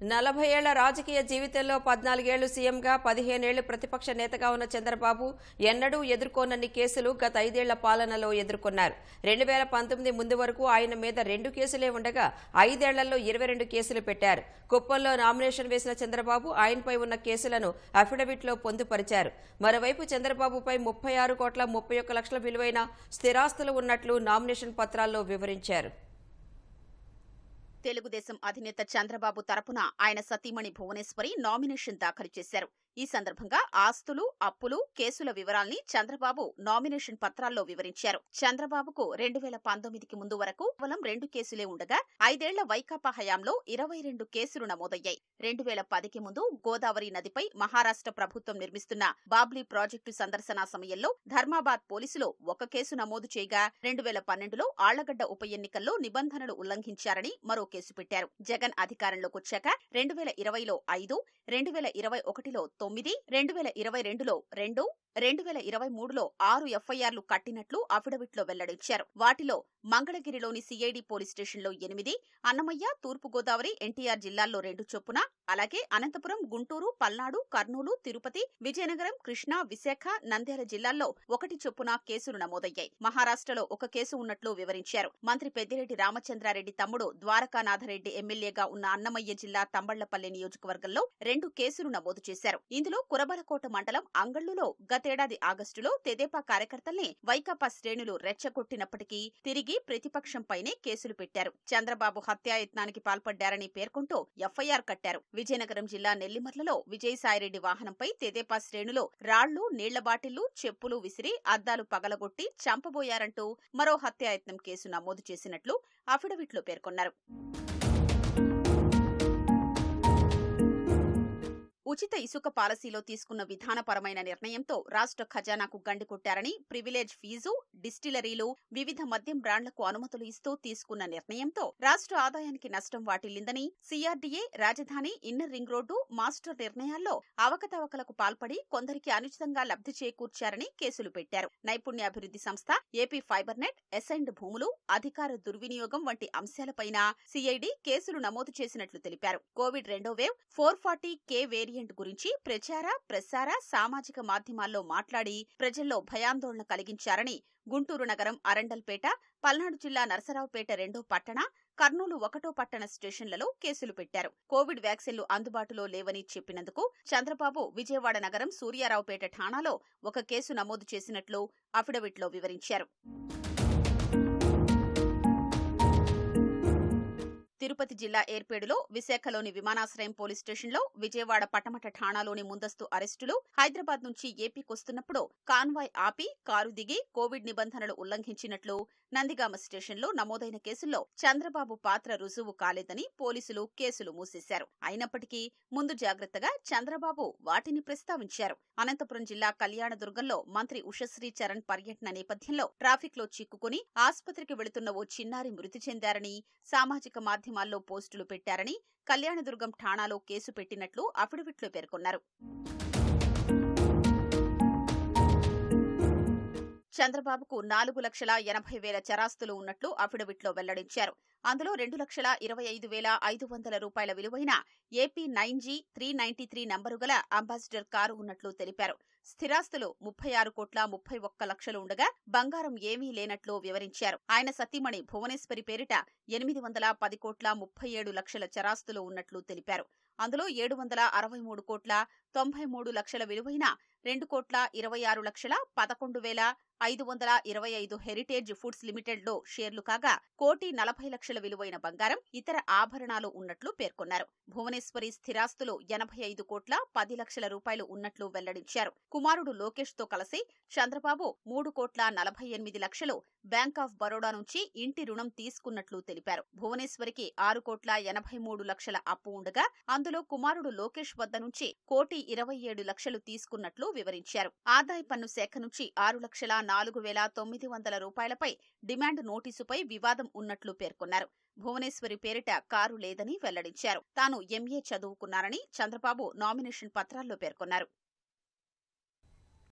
నలభై ఏళ్ళ రాజకీయ జీవితంలో పద్నాలుగేళ్ళు సీఎంగా పదిహేనేళ్ళు ప్రతిపక్ష నేతగా ఉన్న చంద్రబాబు ఎన్నడూ ఎదుర్కోనన్ని కేసులు గత ఐదేళ్ళ పాలనలో ఎదుర్కొన్నారు. రెండు వేల పంతొమ్మిది ముందు వరకు ఆయన మీద రెండు కేసులే ఉండగా ఐదేళ్ళలో ఇరవై రెండు కేసులు పెట్టారు. కుప్పంలో నామినేషన్ వేసిన చంద్రబాబు ఆయనపై ఉన్న కేసులను అఫిడవిట్లో పొందుపరిచారు. మరోవైపు చంద్రబాబుపై ముప్పై ఆరు కోట్ల ముప్పై ఒక్క లక్షల విలువైన స్థిరాస్తులు ఉన్నట్లు నామినేషన్ పత్రాల్లో వివరించారు. తెలుగుదేశం అధినేత చంద్రబాబు తరపున ఆయన సతీమణి భువనేశ్వరి నామినేషన్ దాఖలు చేశారు. ఈ సందర్భంగా ఆస్తులు అప్పులు కేసుల వివరాల్ని చంద్రబాబు నామినేషన్ పత్రాల్లో వివరించారు. చంద్రబాబుకు రెండు వేల పంతొమ్మిదికి ముందు వరకు కేవలం రెండు కేసులే ఉండగా ఐదేళ్ళ వైకాపా హయాంలో ఇరవై రెండు కేసులు నమోదయ్యాయి. రెండు వేల పదికి ముందు గోదావరి నదిపై మహారాష్ట్ర ప్రభుత్వం నిర్మిస్తున్న బాబ్లీ ప్రాజెక్టు సందర్శన సమయంలో ధర్మాబాద్ పోలీసులు ఒక కేసు నమోదు చేయగా రెండు వేల పన్నెండులో ఆళ్ళగడ్డ ఉప ఎన్నికల్లో నిబంధనలు ఉల్లంఘించారని మరో కేసు పెట్టారు. జగన్ అధికారంలోకి వచ్చాక రెండు వేల ఇరవైలో ఐదు రెండు వేల ఇరవై ఒకటిలో తొమ్మిది రెండు వేల ఇరవై రెండులో రెండు రెండు వేల ఇరవై మూడులో ఆరు ఎఫ్ఐఆర్లు కట్టినట్లు అఫిడవిట్లో వెల్లడించారు. వాటిలో మంగళగిరిలోని సిఐడి పోలీస్ స్టేషన్లో ఎనిమిది అన్నమయ్య తూర్పుగోదావరి ఎన్టీఆర్ జిల్లాల్లో రెండు చొప్పున అలాగే అనంతపురం గుంటూరు పల్నాడు కర్నూలు తిరుపతి విజయనగరం కృష్ణా విశాఖ నంద్యాల జిల్లాల్లో ఒకటి చొప్పున కేసులు నమోదయ్యాయి. మహారాష్ట్రలో ఒక కేసు ఉన్నట్లు వివరించారు. మంత్రి పెద్దిరెడ్డి రామచంద్రారెడ్డి తమ్ముడు ద్వారకానాథరెడ్డి ఎమ్మెల్యేగా ఉన్న అన్నమయ్య జిల్లా తంబళ్ళపల్లి నియోజకవర్గంలో రెండు కేసులు నమోదు చేశారు. ఇందులో కురబలకోట మండలం అంగళ్ళులో గతేడాది ఆగస్టులో తెదేపా కార్యకర్తల్ని వైకాపా శ్రేణులు రెచ్చగొట్టినప్పటికీ తిరిగి ప్రతిపక్షంపైనే కేసులు పెట్టారు. చంద్రబాబు హత్యాయత్నానికి పాల్పడ్డారని పేర్కొంటూ ఎఫ్ఐఆర్ కట్టారు. విజయనగరం జిల్లా నెల్లిమర్లలో విజయసాయిరెడ్డి వాహనంపై తెదేపా శ్రేణులు రాళ్ళు నీళ్ళ బాటిళ్ళు చెప్పులు విసిరి అద్దాలు పగలగొట్టి చంపబోయారంటూ మరో హత్యాయత్నం కేసు నమోదు చేసినట్లు అఫిడవిట్లో పేర్కొన్నారు. ఉచిత ఇసుక పాలసీలో తీసుకున్న విధానపరమైన నిర్ణయంతో రాష్ట్ర ఖజానాకు గండి కొట్టారని ప్రివిలేజ్ ఫీజు డిస్టిలరీలు వివిధ మద్యం బ్రాండ్లకు అనుమతులు ఇస్తూ తీసుకున్న నిర్ణయంతో రాష్ట్ర ఆదాయానికి నష్టం వాటిల్లిందని సీఆర్డీఏ రాజధాని ఇన్నర్ రింగ్ రోడ్డు మాస్టర్ నిర్ణయాల్లో అవకతవకలకు పాల్పడి కొందరికి అనుచితంగా లబ్ధి చేకూర్చారని కేసులు పెట్టారు. నైపుణ్యాభివృద్ధి సంస్థ ఏపీ ఫైబర్ నెట్ ఎసైన్డ్ భూములు అధికార దుర్వినియోగం వంటి అంశాలపైన సిఐడి కేసులు నమోదు చేసినట్లు తెలిపారు. కోవిడ్ రెండో wave four forty K variant గురించి ప్రచార ప్రసార సామాజిక మాధ్యమాల్లో మాట్లాడి ప్రజల్లో భయాందోళన కలిగించారని గుంటూరు నగరం అరండల్పేట పల్నాడు జిల్లా నరసరావుపేట రెండో పట్టణ కర్నూలు ఒకటో పట్టణ స్టేషన్లలో కేసులు పెట్టారు. కోవిడ్ వ్యాక్సిన్లు అందుబాటులో లేవని చెప్పినందుకు చంద్రబాబు విజయవాడ నగరం సూర్యారావుపేట ఠాణాలో ఒక కేసు నమోదు చేసినట్లు అఫిడవిట్లో వివరించారు. తిరుపతి జిల్లా ఏర్పేడులో విశాఖలోని విమానాశ్రయం పోలీస్ స్టేషన్లో విజయవాడ పటమట ఠాణాలోని ముందస్తు అరెస్టులు హైదరాబాద్ నుంచి ఏపీకొస్తున్నప్పుడు కాన్వాయ్ ఆపి కారు దిగి కోవిడ్ నిబంధనలు ఉల్లంఘించినట్లు నందిగామ స్టేషన్లో నమోదైన కేసుల్లో చంద్రబాబు పాత్ర రుజువు కాలేదని పోలీసులు కేసులు మూసేశారు. అయినప్పటికీ ముందు జాగ్రత్తగా చంద్రబాబు వాటిని ప్రస్తావించారు. అనంతపురం జిల్లా కళ్యాణదుర్గంలో మంత్రి ఉషశ్రీ చరణ్ పర్యటన నేపథ్యంలో ట్రాఫిక్లో చిక్కుకుని ఆసుపత్రికి వెళుతున్న ఓ చిన్నారి మృతి చెందారని సామాజిక మాధ్యమ మాధ్యమాల్లో పోస్టులు పెట్టారని కళ్యాణదుర్గం ఠాణాలో కేసు పెట్టినట్లు అఫిడవిట్లో పేర్కొన్నారు. చంద్రబాబుకు నాలుగు లక్షల ఎనభై వేల చరాస్తులు ఉన్నట్లు అఫిడవిట్లో వెల్లడించారు. అందులో రెండు లక్షల ఇరవై ఐదు వేల ఐదు వందల రూపాయల విలువైన AP nine G three ninety three number గల అంబాసిడర్ కారు ఉన్నట్లు తెలిపారు. స్థిరాస్తులు ముప్పై ఆరు కోట్ల ముప్పై ఒక్క లక్షలు ఉండగా బంగారం ఏమీ లేనట్లు వివరించారు. ఆయన సతీమణి భువనేశ్వరి పేరిట ఎనిమిది వందల పది కోట్ల ముప్పై ఏడు లక్షల చరాస్తులు ఉన్నట్లు తెలిపారు. అందులో ఏడు వందల అరవై మూడు కోట్ల తొంభై మూడు లక్షల విలువైన రెండు కోట్ల ఇరవై ఆరు లక్షల పదకొండు వేల ఐదు వందల ఇరవై ఐదు హెరిటేజ్ ఫుడ్స్ లిమిటెడ్లో షేర్లు కాగా కోటి నలభై లక్షల విలువైన బంగారం ఇతర ఆభరణాలు ఉన్నట్లు పేర్కొన్నారు. భువనేశ్వరి స్థిరాస్తులు ఎనభై ఐదు కోట్ల పది లక్షల రూపాయలు ఉన్నట్లు వెల్లడించారు. కుమారుడు లోకేష్తో కలిసి చంద్రబాబు మూడు కోట్ల నలభై ఎనిమిది లక్షలు బ్యాంక్ ఆఫ్ బరోడా నుంచి ఇంటి రుణం తీసుకున్నట్లు తెలిపారు. భువనేశ్వరికి ఆరు కోట్ల ఎనభై మూడు లక్షల అప్పు ఉండగా అందులో కుమారుడు లోకేష్ వద్ద నుంచి కోటి ఇరవై ఏడు లక్షలు తీసుకున్నట్లు వివరించారు. ఆదాయ పన్ను శాఖ నుంచి ఆరు లక్షల నాలుగు వేల తొమ్మిది వందల రూపాయలపై డిమాండ్ నోటీసుపై వివాదం ఉన్నట్లు పేర్కొన్నారు. భువనేశ్వరి పేరిట కారు లేదని వెల్లడించారు. తాను ఎంఏ చదువుకున్నారని చంద్రబాబు నామినేషన్ పత్రాల్లో పేర్కొన్నారు.